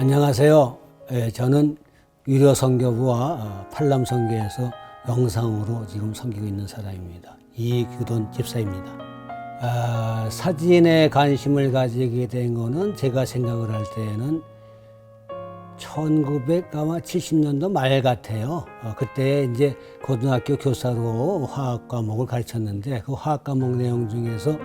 안녕하세요. 예, 저는 유료 선교부와 어, 팔람 선교에서 영상으로 지금 섬기고 있는 사람입니다. 이규돈 집사입니다. 아, 사진에 관심을 가지게 된 거는 제가 생각을 할 때는 1970년도 말 같아요. 어, 그때 이제 고등학교 교사로 화학 과목을 가르쳤는데 그 화학 과목 내용 중에서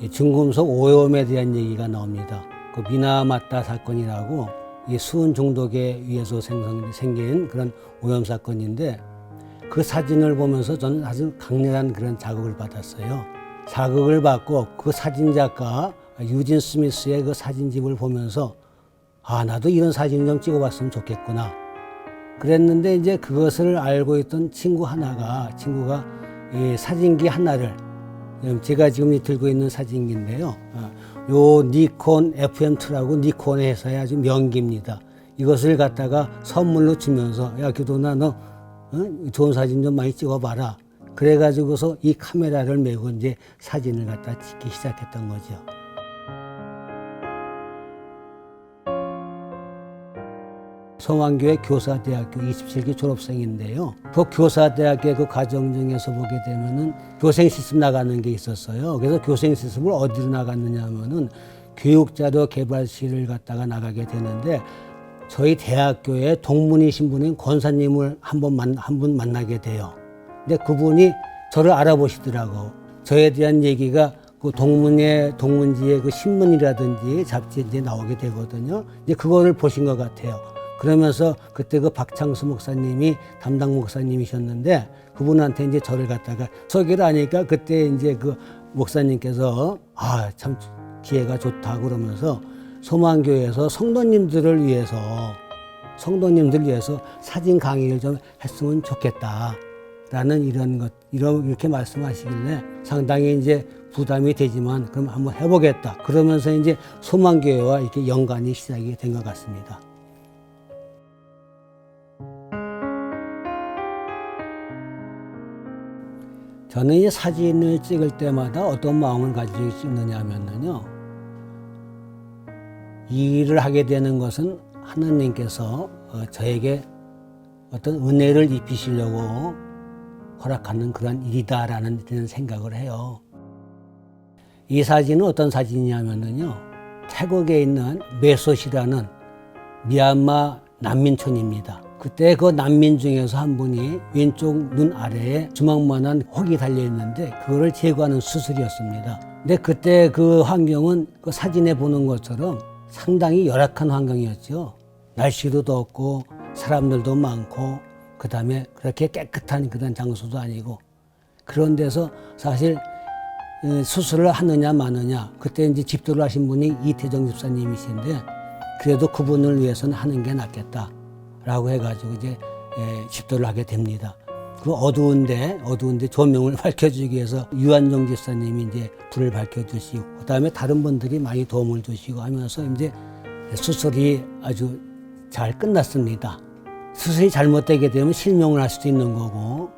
이 중금속 오염에 대한 얘기가 나옵니다. 그 미나마타 사건이라고 이 수은 중독에 의해서 생성, 생긴 그런 오염 사건인데 그 사진을 보면서 저는 아주 강렬한 그런 자극을 받았어요. 자극을 받고 그 사진 작가 유진 스미스의 그 사진집을 보면서 아 나도 이런 사진 좀 찍어봤으면 좋겠구나. 그랬는데 이제 그것을 알고 있던 친구 하나가 친구가 이 사진기 하나를 제가 지금 들고 있는 사진기인데요. 어, 요 니콘 FM2라고 니콘의 회사의 아주 명기입니다. 이것을 갖다가 선물로 주면서 야 교도나 너 어? 좋은 사진 좀 많이 찍어봐라. 그래가지고서 이 카메라를 메고 이제 사진을 갖다 찍기 시작했던 거죠. 성황교회 교사대학교 27기 졸업생인데요. 그 교사대학교 그 과정 중에서 보게 되면은 교생 실습 나가는 게 있었어요. 그래서 교생 실습을 어디로 나갔느냐 하면은 교육자료 개발실을 갔다가 나가게 되는데 저희 대학교에 동문이신 분인 권사님을 한번 한분 만나게 돼요. 근데 그분이 저를 알아보시더라고. 저에 대한 얘기가 그 동문의 동문지의 그 신문이라든지 잡지에 이제 나오게 되거든요. 이제 그거를 보신 것 같아요. 그러면서 그때 그 박창수 목사님이 담당 목사님이셨는데 그분한테 이제 저를 갖다가 소개를 하니까 그때 이제 그 목사님께서 아 참 기회가 좋다 그러면서 소망교회에서 성도님들을 위해서 성도님들 위해서 사진 강의를 좀 했으면 좋겠다 라는 이런 것 이런 이렇게 말씀하시길래 상당히 이제 부담이 되지만 그럼 한번 해보겠다 그러면서 이제 소망교회와 이렇게 연관이 시작이 된 것 같습니다. 저는 이 사진을 찍을 때마다 어떤 마음을 가지고 찍느냐 하면요. 이 일을 하게 되는 것은 하나님께서 어, 저에게 어떤 은혜를 입히시려고 허락하는 그런 일이다라는 생각을 해요. 이 사진은 어떤 사진이냐면요. 태국에 있는 메소시라는 미얀마 난민촌입니다. 그때 그 난민 중에서 한 분이 왼쪽 눈 아래에 주먹만한 혹이 달려 있는데 그거를 제거하는 수술이었습니다. 근데 그때 그 환경은 그 사진에 보는 것처럼 상당히 열악한 환경이었죠. 날씨도 덥고 사람들도 많고 그 다음에 그렇게 깨끗한 그런 장소도 아니고 그런 데서 사실 어, 수술을 하느냐 마느냐 그때 이제 집도를 하신 분이 이태정 집사님이신데 그래도 그분을 위해서는 하는 게 낫겠다. 라고 해가지고 이제 예, 집도를 하게 됩니다. 그 어두운데 어두운데 조명을 밝혀주기 위해서 유한정 집사님이 이제 불을 밝혀주시고 그다음에 다른 분들이 많이 도움을 주시고 하면서 이제 수술이 아주 잘 끝났습니다. 수술이 잘못되게 되면 실명을 할 수도 있는 거고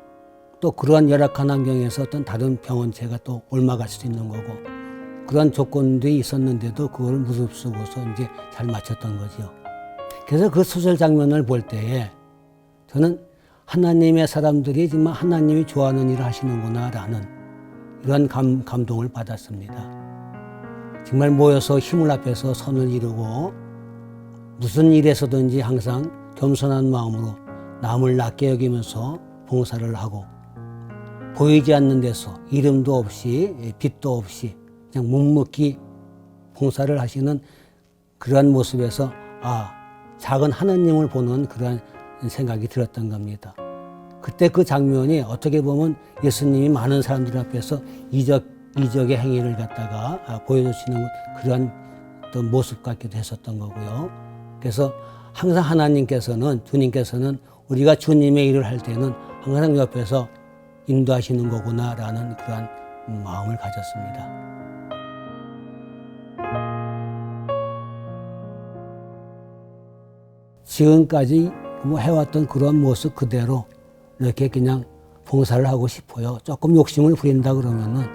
또 그러한 열악한 환경에서 어떤 다른 병원체가 또 옮아갈 수도 있는 거고 그런 조건들이 있었는데도 그걸 무릅쓰고서 이제 잘 마쳤던 거죠. 그래서 그 수술 장면을 볼 때에 저는 하나님의 사람들이 정말 하나님이 좋아하는 일을 하시는구나라는 이런 감, 감동을 받았습니다. 정말 모여서 힘을 합해서 선을 이루고 무슨 일에서든지 항상 겸손한 마음으로 남을 낮게 여기면서 봉사를 하고 보이지 않는 데서 이름도 없이 빛도 없이 그냥 묵묵히 봉사를 하시는 그러한 모습에서 아 작은 하나님을 보는 그런 생각이 들었던 겁니다. 그때 그 장면이 어떻게 보면 예수님이 많은 사람들 앞에서 이적, 이적의 행위를 갖다가 아, 보여주시는 그런 어떤 모습 같기도 했었던 거고요. 그래서 항상 하나님께서는, 주님께서는 우리가 주님의 일을 할 때는 항상 옆에서 인도하시는 거구나라는 그러한 마음을 가졌습니다. 지금까지 뭐 해왔던 그런 모습 그대로 이렇게 그냥 봉사를 하고 싶어요. 조금 욕심을 부린다 그러면은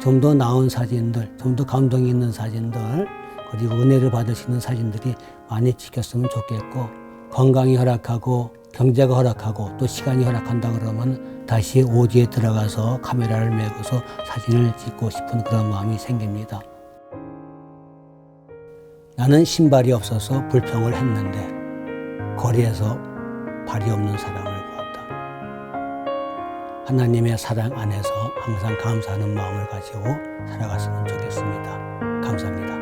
좀 더 나은 사진들, 좀 더 감동이 있는 사진들, 그리고 은혜를 받으시는 사진들이 많이 찍혔으면 좋겠고 건강이 허락하고 경제가 허락하고 또 시간이 허락한다 그러면 다시 오지에 들어가서 카메라를 메고서 사진을 찍고 싶은 그런 마음이 생깁니다. 나는 신발이 없어서 불평을 했는데 거리에서 발이 없는 사람을 보았다. 하나님의 사랑 안에서 항상 감사하는 마음을 가지고 살아갔으면 좋겠습니다. 감사합니다.